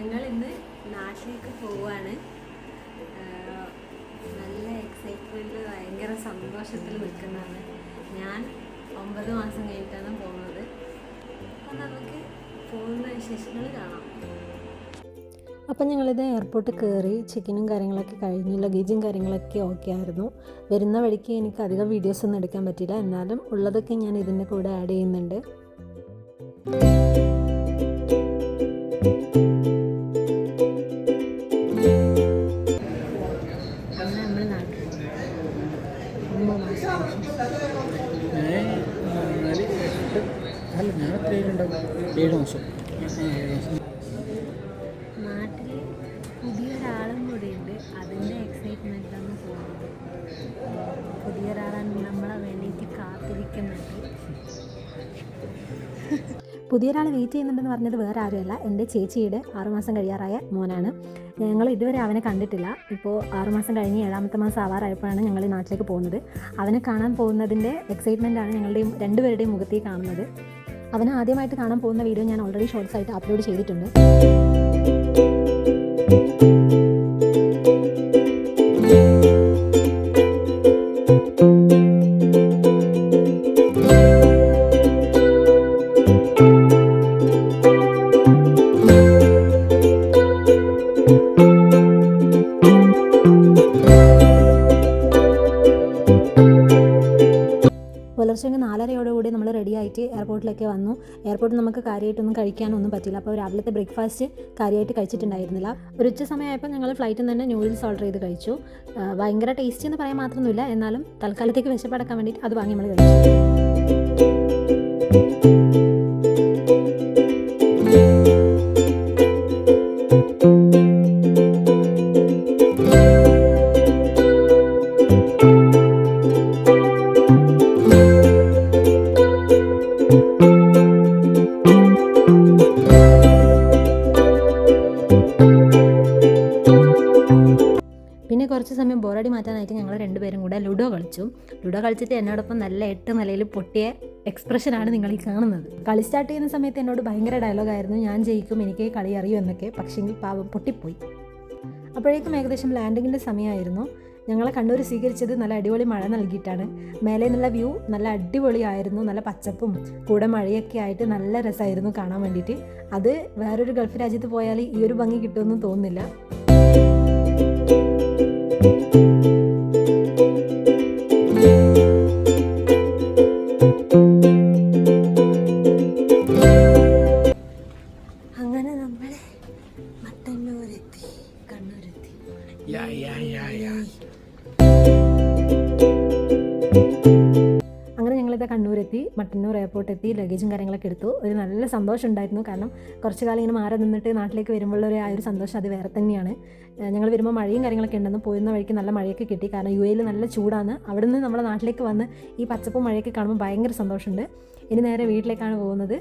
ഞങ്ങൾ ഇന്ന് നാട്ടിലേക്ക് പോവാണ്. നല്ല എക്സൈറ്റ്മെന്റിൽ ഭയങ്കര സന്തോഷത്തിൽ നിൽക്കുന്നതാണ്. ഞാൻ ഒമ്പത് മാസം കഴിഞ്ഞിട്ടാണ് പോകുന്നത്. അപ്പം നമുക്ക് പോകുന്ന വിശേഷങ്ങൾ കാണാം. അപ്പം ഞങ്ങളിത് എയർപോർട്ട് കയറി ചിക്കനും കാര്യങ്ങളൊക്കെ കഴിഞ്ഞു ലഗേജും കാര്യങ്ങളൊക്കെ ഓക്കെ ആയിരുന്നു. വരുന്ന വഴിക്ക് എനിക്ക് അധികം വീഡിയോസ് ഒന്നും എടുക്കാൻ പറ്റില്ല എന്നാലും ഉള്ളതൊക്കെ ഞാൻ ഇതിന്റെ കൂടെ ആഡ് ചെയ്യുന്നുണ്ട്. അല്ല ഞാൻ എത്ര ഏഴുണ്ടാവും ഏഴ് മാസം നാട്ടിൽ പുതിയൊരാളും കൂടിയുണ്ട്. അതിന്റെ എക്സൈറ്റ്മെന്റാണ് പോകുന്നത് പുതിയൊരാളാണ് നമ്മളെ വേണ്ടിയിട്ട് കാത്തിരിക്കുന്നുണ്ട് പുതിയൊരാൾ വെയിറ്റ് ചെയ്യുന്നുണ്ടെന്ന് പറഞ്ഞത് വേറെ ആരുമല്ല എന്റെ ചേച്ചിയുടെ ആറുമാസം കഴിയാറായ മോനാണ്. ഞങ്ങൾ ഇതുവരെ അവനെ കണ്ടിട്ടില്ല. ഇപ്പോൾ ആറുമാസം കഴിഞ്ഞ് ഏഴാമത്തെ മാസം ആവാറായപ്പോഴാണ് ഞങ്ങൾ നാട്ടിലേക്ക് പോകുന്നത്. അവനെ കാണാൻ പോകുന്നതിന്റെ എക്സൈറ്റ്മെന്റാണ് ഞങ്ങളുടെയും രണ്ടുപേരുടെയും മുഖത്തേക്ക് കാണുന്നത്. അവനെ ആദ്യമായിട്ട് കാണാൻ പോകുന്ന വീഡിയോ ഞാൻ ഓൾറെഡി ഷോർട്സ് ആയിട്ട് അപ്ലോഡ് ചെയ്തിട്ടുണ്ട്. പുലർച്ചെ നാലരയോടുകൂടി നമ്മൾ റെഡി ആയിട്ട് എയർപോർട്ടിലൊക്കെ വന്നു. എയർപോർട്ടിൽ നമുക്ക് കാര്യമായിട്ടൊന്നും കഴിക്കാനൊന്നും പറ്റില്ല അപ്പോൾ രാവിലത്തെ ബ്രേക്ക്ഫാസ്റ്റ് കാര്യമായിട്ട് കഴിച്ചിട്ടുണ്ടായിരുന്നില്ല. ഒരു ഉച്ച സമയമായപ്പോൾ ഞങ്ങൾ ഫ്ലൈറ്റിൽ നിന്ന് തന്നെ ന്യൂഡിൽസ് ഓർഡർ ചെയ്ത് കഴിച്ചു. ഭയങ്കര ടേസ്റ്റി എന്ന് പറയാൻ മാത്രമൊന്നുമില്ല. എന്നാലും തൽക്കാലത്തേക്ക് വിശപ്പടക്കാൻ വേണ്ടിയിട്ട് അത് വാങ്ങി നമ്മൾ കഴിച്ചു. കുറച്ച് സമയം ബോറടി മാറ്റാനായിട്ട് ഞങ്ങൾ രണ്ടുപേരും കൂടെ ലുഡോ കളിച്ചു. ലുഡോ കളിച്ചിട്ട് എന്നോടൊപ്പം നല്ല എട്ട് നിലയിൽ പൊട്ടിയ എക്സ്പ്രഷനാണ് നിങ്ങൾ ഈ കാണുന്നത്. കളി സ്റ്റാർട്ട് ചെയ്യുന്ന സമയത്ത് എന്നോട് ഭയങ്കര ഡയലോഗായിരുന്നു ഞാൻ ജയിക്കും എനിക്ക് കളി അറിയൂ എന്നൊക്കെ. പക്ഷെങ്കിൽ പാവം പൊട്ടിപ്പോയി. അപ്പോഴേക്കും ഏകദേശം ലാൻഡിങ്ങിന്റെ സമയമായിരുന്നു. ഞങ്ങളെ കണ്ണൂർ സ്വീകരിച്ചത് നല്ല അടിപൊളി മഴ നൽകിയിട്ടാണ്. മേലെ നിന്നുള്ള വ്യൂ നല്ല അടിപൊളിയായിരുന്നു നല്ല പച്ചപ്പും കൂടെ മഴയൊക്കെ ആയിട്ട് നല്ല രസമായിരുന്നു കാണാൻ വേണ്ടിയിട്ട്. അത് വേറൊരു ഗൾഫ് രാജ്യത്ത് പോയാൽ ഈ ഒരു ഭംഗി കിട്ടുമെന്നും തോന്നുന്നില്ല. മട്ടന്നൂരെത്തി കണ്ണൂരെത്തി. കണ്ണൂരെത്തി മട്ടന്നൂർ എയർപോർട്ട് എത്തി ലഗേജും കാര്യങ്ങളൊക്കെ എടുത്തു. ഒരു നല്ല സന്തോഷം ഉണ്ടായിരുന്നു. കാരണം കുറച്ച് കാലം ഇങ്ങനെ മാറി നിന്നിട്ട് നാട്ടിലേക്ക് വരുമ്പോൾ ഒരു ആ ഒരു സന്തോഷം അത് വേറെ തന്നെയാണ്. ഞങ്ങൾ വരുമ്പോൾ മഴയും കാര്യങ്ങളൊക്കെ ഉണ്ടെന്ന് പോയിരുന്ന വഴിക്ക് നല്ല മഴയൊക്കെ കിട്ടി. കാരണം യു എയിൽ നല്ല ചൂടാണ്. അവിടെ നിന്ന് നമ്മുടെ നാട്ടിലേക്ക് വന്ന് ഈ പച്ചപ്പും മഴയൊക്കെ കാണുമ്പോൾ ഭയങ്കര സന്തോഷമുണ്ട്. ഇനി നേരെ വീട്ടിലേക്കാണ് പോകുന്നത്.